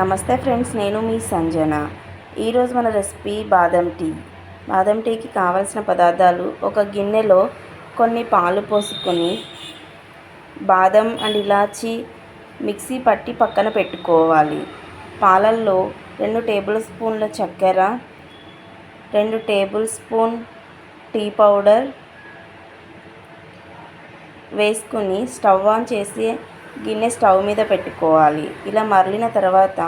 నమస్తే ఫ్రెండ్స్ నేను మీ సంజన. ఈరోజు మన రెసిపీ బాదం టీ. బాదం టీకి కావలసిన పదార్థాలు ఒక గిన్నెలో కొన్ని పాలు పోసుకొని బాదం అండ్ ఇలాచి మిక్సీ పట్టి పక్కన పెట్టుకోవాలి. పాలల్లో రెండు టేబుల్ స్పూన్ల చక్కెర రెండు టేబుల్ స్పూన్ టీ పౌడర్ వేసుకుని స్టవ్ ఆన్ చేసి గిన్నె స్టవ్ మీద పెట్టుకోవాలి. ఇలా మరలిన తర్వాత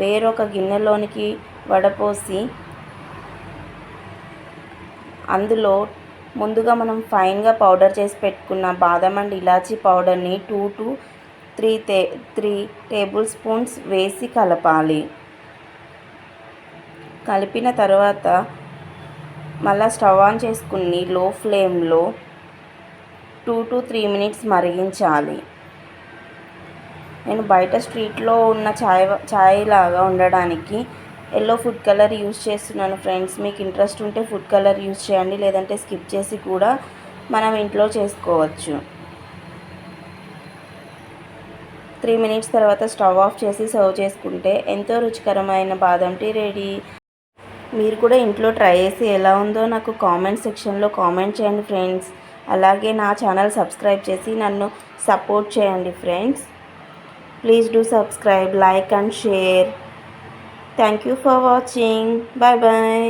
వేరొక గిన్నెలోనికి వడపోసి అందులో ముందుగా మనం ఫైన్గా పౌడర్ చేసి పెట్టుకున్న బాదం అండ్ ఇలాచీ పౌడర్ని టూ టు త్రీ టే త్రీ టేబుల్ స్పూన్స్ వేసి కలపాలి. కలిపిన తర్వాత మళ్ళీ స్టవ్ ఆన్ చేసుకుని లో ఫ్లేమ్లో టూ టు త్రీ మినిట్స్ మరిగించాలి. నేను బయట స్ట్రీట్లో ఉన్న చాయ్ చాయ్ లాగా ఉండడానికి ఎల్లో ఫుడ్ కలర్ యూస్ చేస్తున్నాను ఫ్రెండ్స్. మీకు ఇంట్రెస్ట్ ఉంటే ఫుడ్ కలర్ యూస్ చేయండి లేదంటే స్కిప్ చేసి కూడా మనం ఇంట్లో చేసుకోవచ్చు. త్రీ మినిట్స్ తర్వాత స్టవ్ ఆఫ్ చేసి సర్వ్ చేసుకుంటే ఎంతో రుచికరమైన బాదం టీ రెడీ. మీరు కూడా ఇంట్లో ట్రై చేసి ఎలా ఉందో నాకు కామెంట్ సెక్షన్లో కామెంట్ చేయండి ఫ్రెండ్స్. అలాగే నా ఛానల్ సబ్స్క్రైబ్ చేసి నన్ను సపోర్ట్ చేయండి friends. Please do subscribe like and share. Thank you for watching. Bye bye